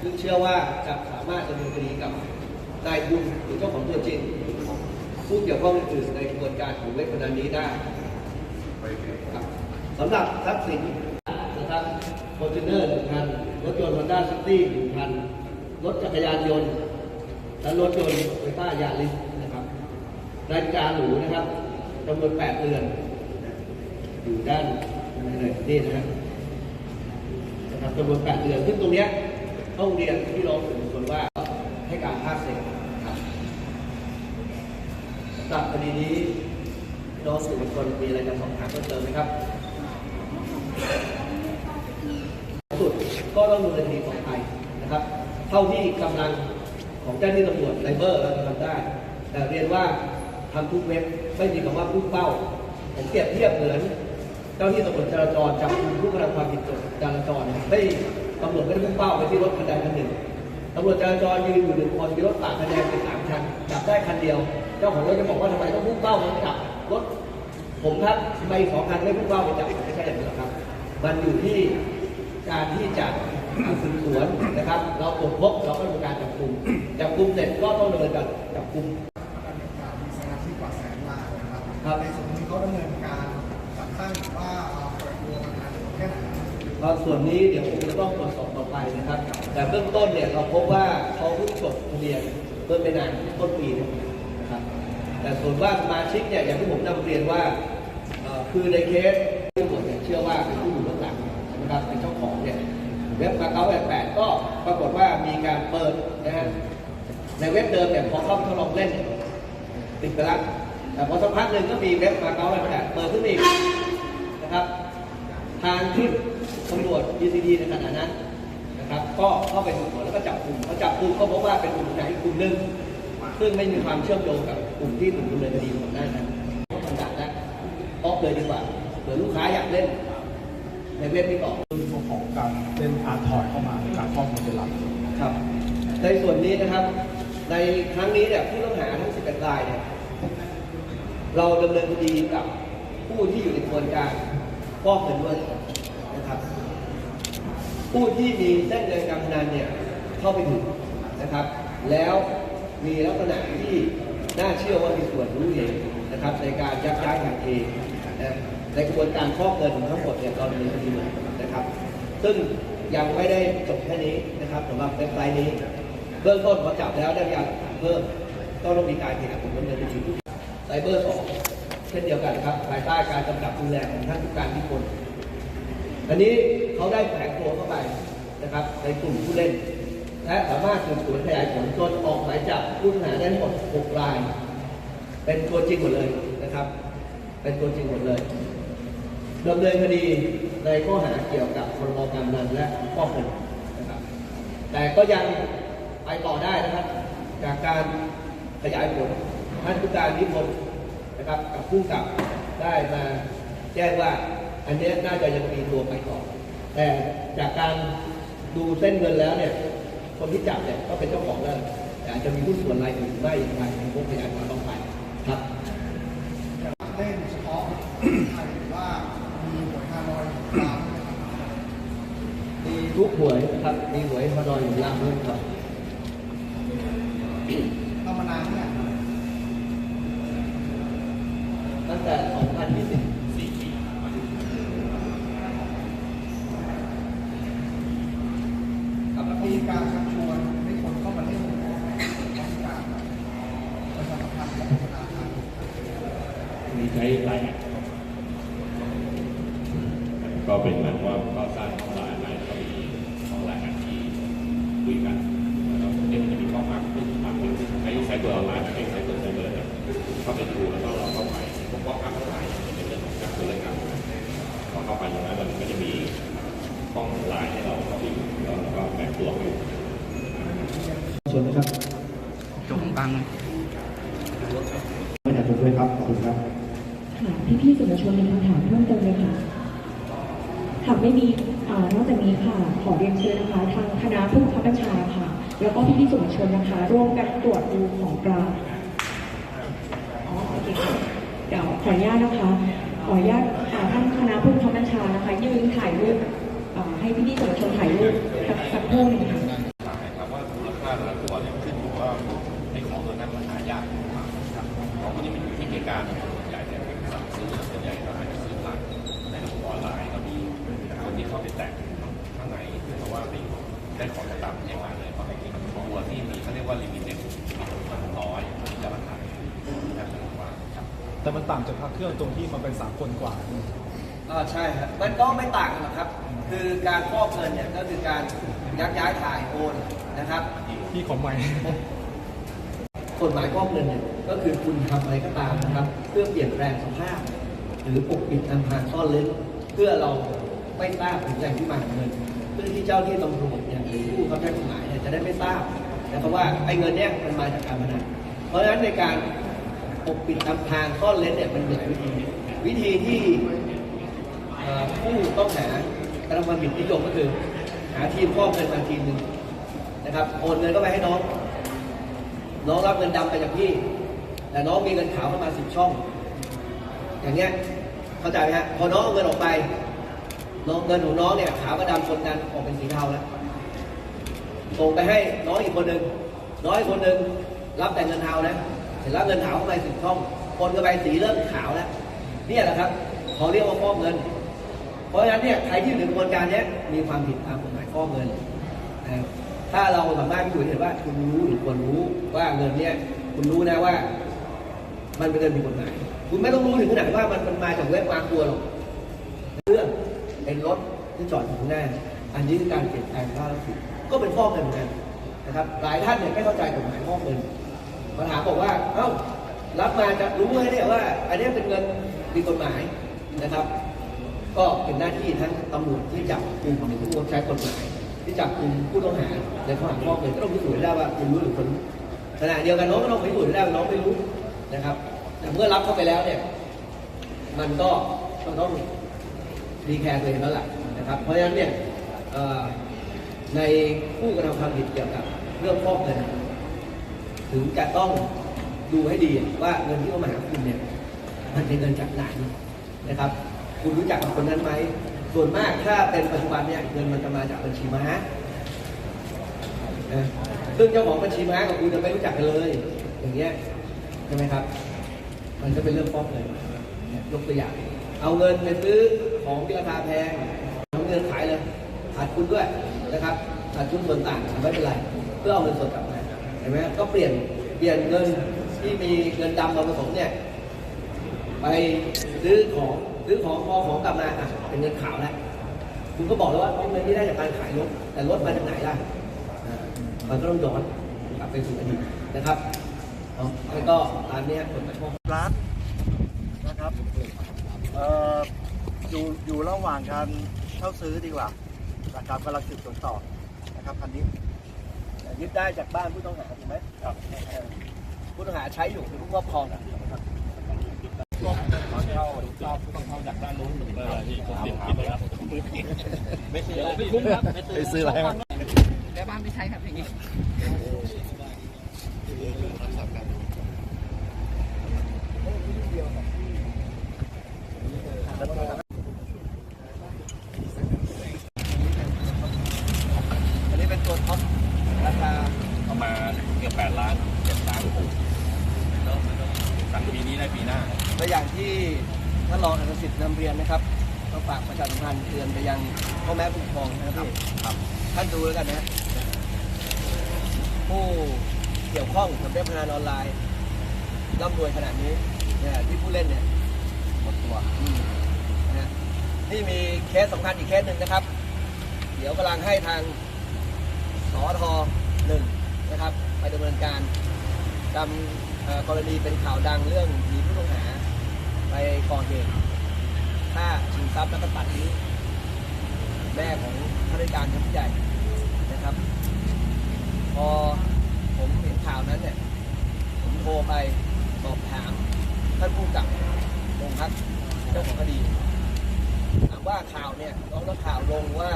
ซึ่งเชื่อว่าจะสามารถดำเนินคดีกับนายทุนหรือเจ้าของตัวจริงผู้เกี่ยวข้องอื่นในกระบวนการของเว็บพนันนี้ได้ครับสำหรับทรัพย์สินนะครับฟอร์จูเนอร์หนึ่งคันรถยนต์ฮอนด้าซิตี้หนึ่งคันรถจักรยานยนต์ และรถยนต์ไฟฟ้ายาริสนะครับนาฬิการหรูนะครับจำนวน8เรือน อยู่ด้านในนี่นะครับนะครับจำนวน8เดือนซึ่งตรงเนี้ย ต้องเรียนพี่น้องสื่อมวลชนว่าให้การภาคเศษครับสำหรับคดีนี้พี่น้องสื่อมวลชนมีอะไรจะสอบถามเพิ่มเติมไหมครับสุดก็ต้องดำเนินคดีต่อไปนะครับ เท่าที่กำลังของเจ้าหน้าที่ตำรวจไซเบอร์เราจะทำได้ แต่เรียนว่าทำทุกเว็บไม่มีคำว่าพุ่งเป้า ผมเปรียบเทียบเหมือน เจ้าหน้าที่ตำรวจจราจรจับกลุ่มผู้กระทำความผิดจราจรไม่ ตำรวจไม่ได้พุ่งเป้าไปที่รถคันใดคันหนึ่งตำรวจจราจรยืนอยู่หนึ่งคนมีรถปาดคะแนนเป็นสามคันจับได้คันเดียว เจ้าของรถจะบอกว่าทำไมต้องพุ่งเป้ามาจับรถผมครับทำไมสองคันไม่พุ่งเป้าไปจับไม่ใช่อย่างนั้หรอกครับ มันอยู่ที่การที่จะสืบสวนนะครับ เราตรวจพบเราก็ดำเนินการจับกลุ่มจับกลุ่มเสร็จก็ต้องดำเนินการจับกลุ่ม ก็ส่วนนี้เดี๋ยวผมจะต้องตรวจสอบต่อไปนะครับ แต่เบื้องต้นเนี่ยเราพบว่าเขาเพิ่งจดทะเบียนเมื่อไม่นานต้นปีนะครับ แต่ส่วนว่าสมาชิกเนี่ยอย่างที่ผมนำเรียนว่าคือในเคสที่ตรวจเนี่ยเชื่อว่าเป็นผู้อยู่เบื้องหลังนะครับเป็นเจ้าของเนี่ยเว็บมาเก๊าแปดแปดก็ปรากฏว่ามีการเปิดนะฮะในเว็บเดิมเนี่ยพอเข้าทดลองเล่นปิดไปแล้วแต่พอสักพักหนึ่งก็มีเว็บมาเก๊าแปดแปดเปิดขึ้นอีกนะครับทางที่ ตำรวจ ECD ในขณะนั้นนะครับก็เข้าไปสืบสวนแล้วก็จับกลุ่มพอจับกลุ่มก็พบว่าเป็นกลุ่มไหนกลุ่มหนึ่งซึ่งไม่มีความเชื่อมโยงกับกลุ่มที่ถูกดำเนินคดีก่อนหน้านั้นก็ประกาศแล้วออกเลยดีกว่าเผื่อลูกค้าอยากเล่นในเว็บนี้ก่อนเรื่องของการเล่นอาร์ตทอยเข้ามาในการข้อมูลเป็นหลักครับในส่วนนี้นะครับ ในครั้งนี้เนี่ยผู้ต้องหาทั้ง11รายเนี่ยเราดำเนินคดีกับผู้ที่อยู่ในกระบวนการฟอกเงินด้วยนะครับ ผู้ที่มีเส้นเงินการพนันเนี่ยเข้าไปถึงนะครับ แล้วมีลักษณะที่น่าเชื่อว่ามีส่วนรู้เห็นนะครับ ในการยักย้ายถ่ายเทนะในกระบวนการฟอกเงินทั้งหมดเนี่ยเราดำเนินคดีมดนะครับ ซึ่งยังไม่ได้จบแค่นี้นะครับสำหรับเว็บไซต์นี้เบื้องต้นพอจับแล้วได้พยานหลักฐานเพิ่มก็ต้องมีการขยายผลดำเนินคดีไซเบอร์สองเช่นเดียวกันครับภายใต้การกำกับดูแลของท่านผู้การที่คนอันนี้เขาได้แฝงตัวเข้าไป นะครับในกลุ่มผู้เล่น และสามารถสืบสวนขยายผลจนออกหมายจับผู้ต้องหาได้ทั้งหมด 6 ราย เป็นตัวจริงหมดเลยนะครับ เป็นตัวจริงหมดเลยดำเนินคดีในข้อหาเกี่ยวกับพรบการเงินและฟอกเงินนะครับ แต่ก็ยังไปต่อได้นะครับ จากการขยายผลท่านผู้การนิพนธ์นะครับกับผู้กับได้มาแจ้งว่าอันนี้น่าจะยังมีตัวไปต่อแต่จากการ ดูเส้นเงินแล้วเนี่ย คนที่จับเนี่ยก็เป็นเจ้าของแล้วแต่อาจจะมีหุ้นส่วนรายอื่นหรือไม่อย่างไรพวกพยานความต้องไปครับเล่นเฉพาะไทยหรือว่ามีหวยฮานอยตามนะครับมีทุกหวยนะครับมีหวยพอนอยอยู่ล่างด้วยครับทำมานานเนี่ย ตั้งแต่ 2024 กับมีการชักชวนให้คนเข้ามาเล่นต้องการประชาสั มีใช้ไลน์แอดก็เป็นเหมือนว่าก็สร้างห้องไลน์ไลน์ก็มีห้องไลน์แอดที่คุยกันแล้วเดี๋ยวมันจะมีข้อความที่ทำเป็นใช้ใช้ตัวออนไลน์ไม่ใช้ตัวไซเบอร์เนี่ยเข้าไปดูแล้วก็เราเข้าไปพวกข้อความทั้งหลายเป็นเรื่องของการเรื่องการพอเข้าไปตรงนั้นมันก็จะมีห้องไลน์ให้เราเข้าไปแล้วก็แบ่งตัวอยู่ชนนะครับจงบัง ไม่อยากจะด้วยครับ ขอบคุณครับ ค่ะ พี่ๆสื่อมวลชนมีคำถามเพิ่มเติมเลยค่ะค่ะไม่มีอนอกจากนี้ค่ะ ขอเรียนเชิญนะคะ ทางคณะผู้บังคับบัญชาค่ะ แล้วก็พี่ๆสื่อมวลชนนะคะ ร่วมกันตรวจดูของกลางอ๋อโอเคเดี๋ยวขออนุญาตนะคะ ขออนุญาตท่านคณะผู้บังคับบัญชานะคะ ยืนถ่ายรูปให้พี่ๆสื่อมวลชนถ่ายรูปสักสักครู่หนึงค่ะ ยากมากครับเพราะคนนี้มันอยู่ที่เหตุการณ์ส่วนใหญ่เนี่ยสั่งซื้อส่วนใหญ่ก็อาจจะซื้อผ่านในระบบออนไลน์ก็มีคนที่เข้าไป แตะข้างในเพราะว่าไปได้ของจากต่างประเทศมาเลยเพราะไอ้ตัวที่มีเขาเรียกว่าลิมิเต็ดมันน้อยที่จะราคาแทบจะถูกกว่าแต่มันต่างจากพระเครื่องตรงที่มันเป็นสากลกว่าอ่าใช่ครับมันก็ไม่ต่างกันหรอกครับ คือการฟอกเงินเนี่ยก็คือการยักย้ายถ่ายโอนนะครับที่ของใหม่กฎหมายฟอกเงินเนี่ยก็คือคุณทำอะไรก็ตามนะครับ เพื่อเปลี่ยนแปลงสภาพ หรือปกปิดอำพรางซ่อนเร้นเพื่อเรา ไม่ทราบถึงแหล่งที่มาของเงิน เพื่อที่เจ้าที่ตำรวจเนี่ยหรือผู้บังคับใช้กฎหมายเนี่ยจะได้ไม่ทราบนะครับว่าไอ้เงินเนี่ยมันมาจากการพนันเพราะฉะนั้นในการปกปิดอำพรางซ่อนเร้นเนี่ยมันมีหลายวิธี วิธีที่ผู้ต้องหากระทำความผิดนิยมก็คือ หาทีมฟอกเงินมาทีมหนึ่งนะครับโอนเงินเข้าไปให้น้อง น้องรับเงินดำไปจากพี่ แต่น้องมีเงินขาวเข้ามาสิบช่อง อย่างเงี้ยเข้าใจไหมฮะพอน้องเอาเงินออกไป น้องเงินของน้องเนี่ยขาวกับดำชนกันออกเป็นสีเทาแล้วส่งไปให้น้องอีกคนหนึ่งน้องอีกคนหนึ่งรับแต่เงินเทานะเสร็จแล้วเงินขาวเข้าไปสิบช่องคนก็ไปสีเริ่มขาวแล้วเนี่ยแหละครับเขาเรียกว่าฟอกเงิน เพราะฉะนั้นเนี่ยใครที่อยู่ในกระบวนการเนี้ยมีความผิดตามกฎหมายฟอกเงินนะถ้าเราสามารถพิสูจน์เห็นว่าคุณรู้หรือควรรู้ว่าเงินเนี่ยคุณรู้นะว่า มันเป็นเงินผิดกฎหมายคุณไม่ต้องรู้ถึงขนาดว่ามันมันมาจากเว็บมากัวหรอก รถที่จอดอยู่ข้างหน้า อันนี้คือการเปลี่ยนแปลงค่ารับสิทธิ์ก็เป็นฟอกเงินเหมือนกันนะครับ หลายท่านเนี่ยไม่เข้าใจกฎหมายฟอกเงินปัญหาบอกว่า เอ้า รับมาจะรู้ไหมเนี่ยว่า อันนี้เป็นเงินผิดกฎหมายนะครับ ก็เป็นหน้าที่ทั้งตำรวจที่จับกลุ่มผู้ใช้กฎหมาย ที่จับกลุ่มผู้ต้องหาในข้อหาฟอกเงินก็ต้องพิสูจน์ได้ว่าคุณรู้หรือคุณขณะเดียวกันน้องก็ต้องพิสูจน์ได้ว่าน้องไม่รู้นะครับ แต่เมื่อรับเข้าไปแล้วเนี่ย มันก็ก็ต้อง ดีแคร์ตัวเองแล้วล่ะนะครับ เพราะฉะนั้นเนี่ยในผู้กระทำความผิดเกี่ยวกับเรื่องฟอกเงินถึงจะต้องดูให้ดีว่าเงินที่เขามาหาคุณเนี่ยมันเป็นเงินจากไหนนะครับ คุณรู้จักกับคนนั้นไหมส่วนมากถ้าเป็นปัจจุบันเนี่ยเงินมันจะมาจากบัญชีม้านะซึ่งเจ้าของบัญชีม้ากับคุณจะไม่รู้จักกันเลย อย่างเงี้ยใช่ไหมครับ มันจะเป็นเรื่องฟอกเงินยกตัวอย่าง เอาเงินไปซื้อ ของที่ราคาแพงเอาเงินขายเลยขาดคุณด้วยนะครับขาดทุนส่วนต่างไม่เป็นไร เพื่อเอาเงินสดกลับมาเห็นไหมก็เปลี่ยนเปลี่ยนเงินที่มีเงินดำมาผสมเนี่ยไปซื้อของซื้อของพอของกลับมาอะเป็นเงินขาวแล้วคุณก็บอกแล้วว่าเงินที่ได้จากการขายรถแต่รถมาจากไหนล่ะมันก็ต้องย้อนกลับไปสู่อดีตนะครับแล้วก็ตามนี้ยกฎหมายฟอกร้านนะครับ อยู่อยู่ระหว่างการเช่าซื้อดีกว่านะครับกำลังสืบสวนต่อนะครับคันนี้ยึดได้จากบ้านผู้ต้องหาถูกไหมครับผู้ต้องหาใช้อยู่เป็นผู้ครอบครองนะครับไปซื้ออะไรมาแต่บ้านไม่ใช่ครับอย่างนี้อันนี้เป็นตัวท็อปราคา ประมาณเกือบแปดล้านเจ็ดล้านโอ้โหแล้วสั่งปีนี้ได้ปีหน้า ตัวอย่างที่ท่านรองอันสิทธิ์นำเรียนนะครับก็ฝากประชาสัมพันธ์เตือนไปยังพ่อแม่ผู้ปกครองนะครับพี่ครับท่านดูแล้วกันนะผู้เกี่ยวข้องกับเว็บพนันออนไลน์ร่ำรวยขนาดนี้เนี่ยที่ผู้เล่นเนี่ยหมดตัวอืมนะฮะนี่มีเคสสำคัญอีกเคสหนึ่งนะครับ เดี๋ยวกำลังให้ทางสอทหนึ่งนะครับ ไปดำเนินการจำเอ่อกรณีเป็นข่าวดังเรื่องมีผู้ต้องหา ไปก่อเหตุฆ่าชิงทรัพย์แล้วก็ตัดนิ้วแม่ของข้าราชการชั้นใหญ่นะครับ พอผมเห็นข่าวนั้นเนี่ยผมโทรไปสอบถามท่านผู้กำกับโรงพักเจ้าของคดีถามว่าข่าวเนี่ยน้องนักข่าวลงว่า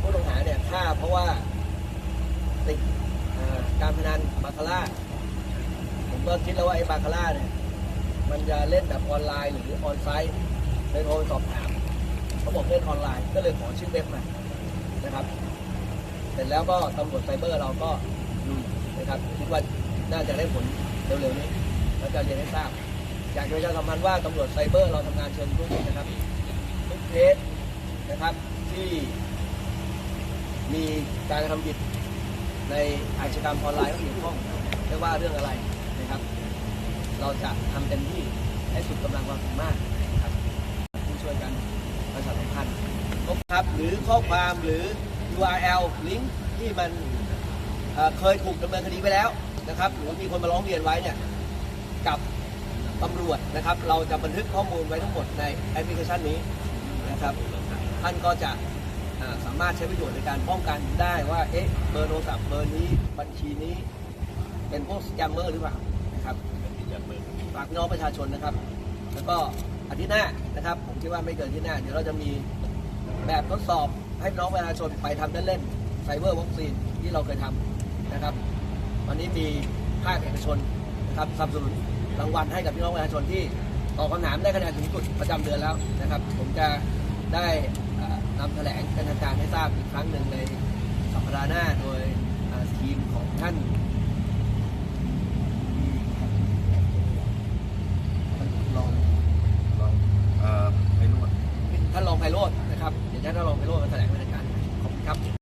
ผู้ต้องหาเนี่ยฆ่าเพราะว่าติดการพนันบาคาร่าผมก็คิดแล้วว่าไอ้บาคาร่าเนี่ย มันจะเล่นแบบออนไลน์หรือออนไซต์เลยโทรสอบถามเขาบอกเล่นออนไลน์ก็เลยขอชื่อเว็บมานะครับ เสร็จแล้วก็ตำรวจไซเบอร์เราก็ดูนะครับคิดว่าน่าจะได้ผลเร็วๆนี้แล้วจะเรียนให้ทราบอยากจะประชาสัมพันธ์ว่าตำรวจไซเบอร์เราทำงานเชิงรุกนะครับทุกเคสนะครับที่มีการทำผิดในอาชญากรรมออนไลน์ที่เกี่ยวข้องไม่ว่าเรื่องอะไร เราจะทำเต็มที่ให้สุดกำลังความสามารถครับที่ช่วยกันประชาสัมพันธ์ครับหรือข้อความหรือ URL ลิงก์ที่มันเคยถูกดำเนินคดีไปแล้วนะครับหรือมีคนมาร้องเรียนไว้เนี่ยกับตำรวจนะครับ เราจะบันทึกข้อมูลไว้ทั้งหมดในแอปพลิเคชันนี้นะครับ ท่านก็จะสามารถใช้ประโยชน์ในการป้องกันได้ว่าเอ๊ะเบอร์โทรศัพท์เบอร์นี้บัญชีนี้ เป็นพวกสแกมเมอร์หรือเปล่านะครับ ฝากพี่น้องประชาชนนะครับ แล้วก็อาทิตย์หน้านะครับ ผมคิดว่าไม่เกินอาที่หน้า เดี๋ยวเราจะมีแบบทดสอบให้พี่น้องประชาชนไปทำเล่นๆไซเบอร์วัคซีนที่เราเคยทำนะครับวันนี้มีภาคเอกชนนะครับสนับสนุนรางวัลให้กับพี่น้องประชาชนที่ตอบคำถามได้คะแนนสูงสุดประจำเดือนแล้วนะครับ ผมจะได้นำแถลงเป็นทางการให้ทราบอีกครั้งหนึ่งในสัปดาห์หน้าโดยทีมของท่าน ลองลอง เอ่อไม่รู้อะ ท่านรองไพโรจน์นะครับเดี๋ยวท่านรองไพโรจน์มาแถลงบรราการขอบคุณครับ